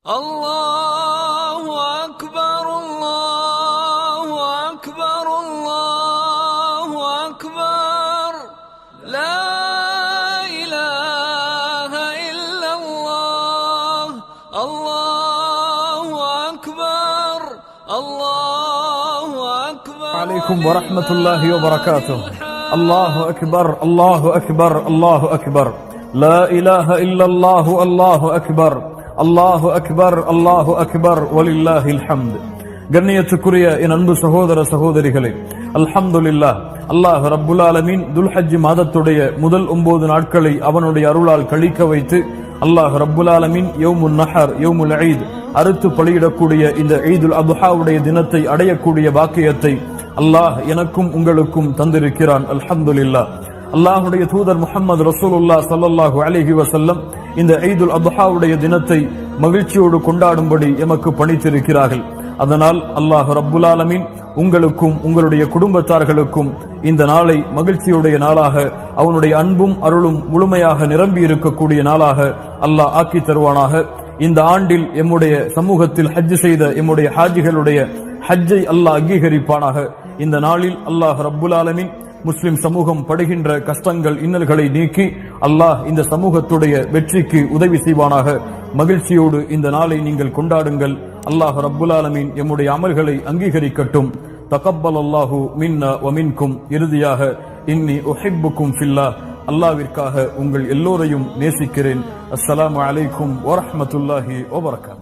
الله أكبر الله أكبر الله أكبر. لا إله إلا الله الله أكبر الله أكبر. عليكم ورحمة الله وبركاته. الله أكبر الله أكبر الله أكبر. لا إله إلا الله الله أكبر. அல்லாஹு அக்பர் அல்லாஹு அக்பர் ஒலில்லாஹில் கண்ணியத்துக்குரிய என் அன்பு சகோதர சகோதரிகளே அல்ஹம்துலில்லா அல்லாஹ் ரப்புல் ஆலமீன் துல்ஹஜ் மாதத்துடைய முதல் ஒன்பது நாட்களை அவனுடைய அருளால் கழிக்க வைத்து அல்லாஹ் ரப்புல் ஆலமீன் யோமுல் நஹர் யோமுல் ஐத் அறுத்து பலியிடக்கூடிய இந்த ஈதுல் அபுஹாவுடைய தினத்தை அடையக்கூடிய வாக்கியத்தை அல்லாஹ் எனக்கும் உங்களுக்கும் தந்திருக்கிறான். அல்ஹம்துலில்லா அல்லாஹுடைய தூதர் முகமது ரசூலுல்லா சல்லாஹு அலிஹி வசல்லம் இந்த ஈதுல் அத்ஹாவுடைய தினத்தை மகிழ்ச்சியோடு கொண்டாடும்படி எமக்கு பணித்திருக்கிறார்கள். அதனால் அல்லாஹ் ரப்புல் ஆலமீன் உங்களுக்கும் உங்களுடைய குடும்பத்தார்களுக்கும் இந்த நாளை மகிழ்ச்சியுடைய நாளாக அவனுடைய அன்பும் அருளும் முழுமையாக நிரம்பி இருக்கக்கூடிய நாளாக அல்லாஹ் ஆக்கி தருவானாக. இந்த ஆண்டில் எம்முடைய சமூகத்தில் ஹஜ் செய்த எம்முடைய ஹாஜிகளுடைய ஹஜ்ஜை அல்லாஹ் அங்கீகரிப்பானாக. இந்த நாளில் அல்லாஹ் ரப்புல் ஆலமீன் முஸ்லிம் சமூகம் படுகின்ற கஷ்டங்கள் இன்னல்களை நீக்கி அல்லாஹ் இந்த சமூகத்துடைய வெற்றிக்கு உதவி செய்வானாக. மகிழ்ச்சியோடு இந்த நாளை நீங்கள் கொண்டாடுங்கள். அல்லாஹ் ரப்புல் ஆலமீன் எம்முடைய அமல்களை அங்கீகரிக்கட்டும். தகப்பல் அல்லாஹு மின்னா வமின்கும் இறுதியாக இன்னி ஒஹிப்புக்கும் ஃபில்லா. அல்லாவிற்காக உங்கள் எல்லோரையும் நேசிக்கிறேன். அஸ்ஸலாமு அலைக்கும் வரஹ்மத்துல்லாஹி வபரகாத்.